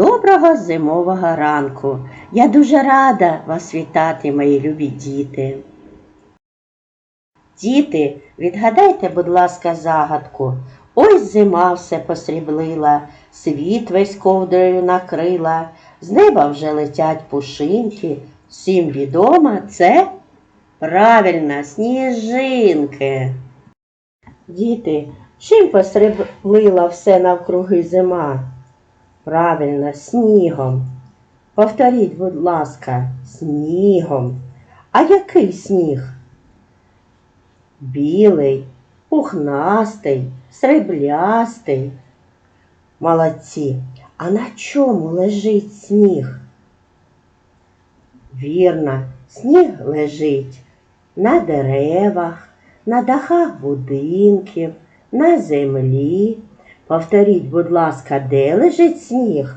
Доброго зимового ранку. Я дуже рада вас вітати, мої любі діти. Діти, відгадайте, будь ласка, загадку. Ось зима все посріблила, світ весь ковдрою накрила, з неба вже летять пушинки. Всім відомо це правильно, сніжинки. Діти, чим посріблила все навкруги зима? Правильно, снігом. Повторіть, будь ласка, снігом. А який сніг? Білий, пухнастий, сріблястий. Молодці. А на чому лежить сніг? Вірно, сніг лежить на деревах, на дахах будинків, на землі. Повторіть, будь ласка, де лежить сніг?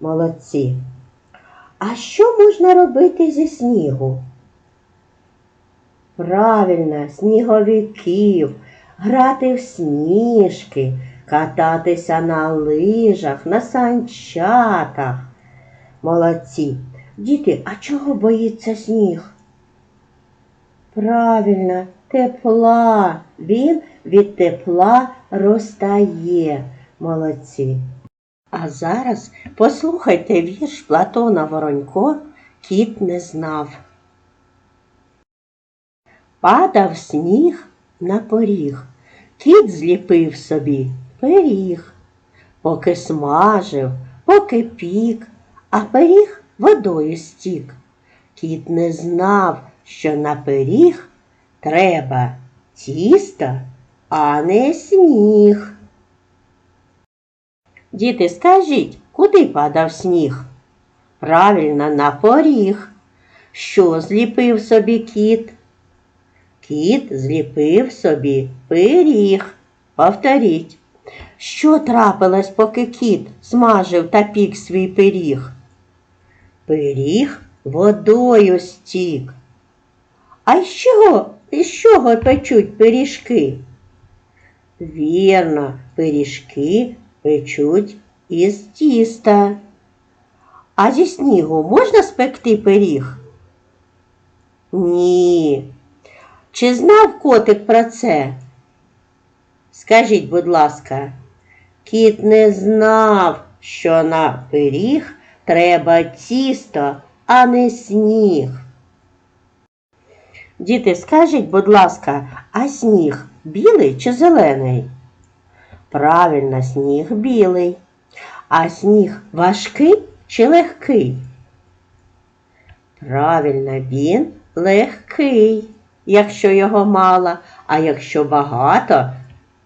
Молодці. А що можна робити зі снігу? Правильно, сніговиків, грати в сніжки, кататися на лижах, на санчатах. Молодці. Діти, а чого боїться сніг? Правильно, тепла. Він від тепла розтає. Молодці. А зараз послухайте вірш Платона Воронько Кіт не знав. Падав сніг на поріг, кіт зліпив собі пиріг, поки смажив, поки пік, а пиріг водою стік. Кіт не знав, що на пиріг треба тісто, а не сніг. Діти, скажіть, куди падав сніг? Правильно, на поріг. Що зліпив собі кіт? Кіт зліпив собі пиріг. Повторіть. Що трапилось, поки кіт смажив та пік свій пиріг? Пиріг водою стік. А з чого, із чого печуть пиріжки? Вірно, пиріжки печуть із тіста. А зі снігу можна спекти пиріг? Ні. Чи знав котик про це? Скажіть, будь ласка, кіт не знав, що на пиріг треба тісто, а не сніг. Діти, скажіть, будь ласка, а сніг білий чи зелений? Правильно, сніг білий. А сніг важкий чи легкий? Правильно, він легкий, якщо його мало, а якщо багато,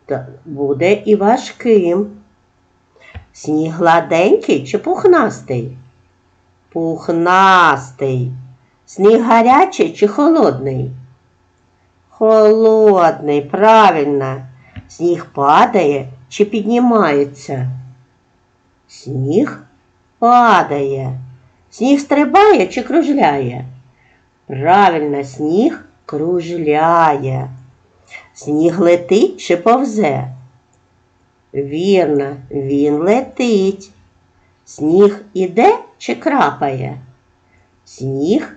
то буде і важким. Сніг гладенький чи пухнастий? Пухнастий. Сніг гарячий чи холодний? Холодний, правильно. Сніг падає чи піднімається? Сніг падає. Сніг стрибає чи кружляє? Правильно, сніг кружляє. Сніг летить чи повзе? Вірно, він летить. Сніг іде чи крапає? Сніг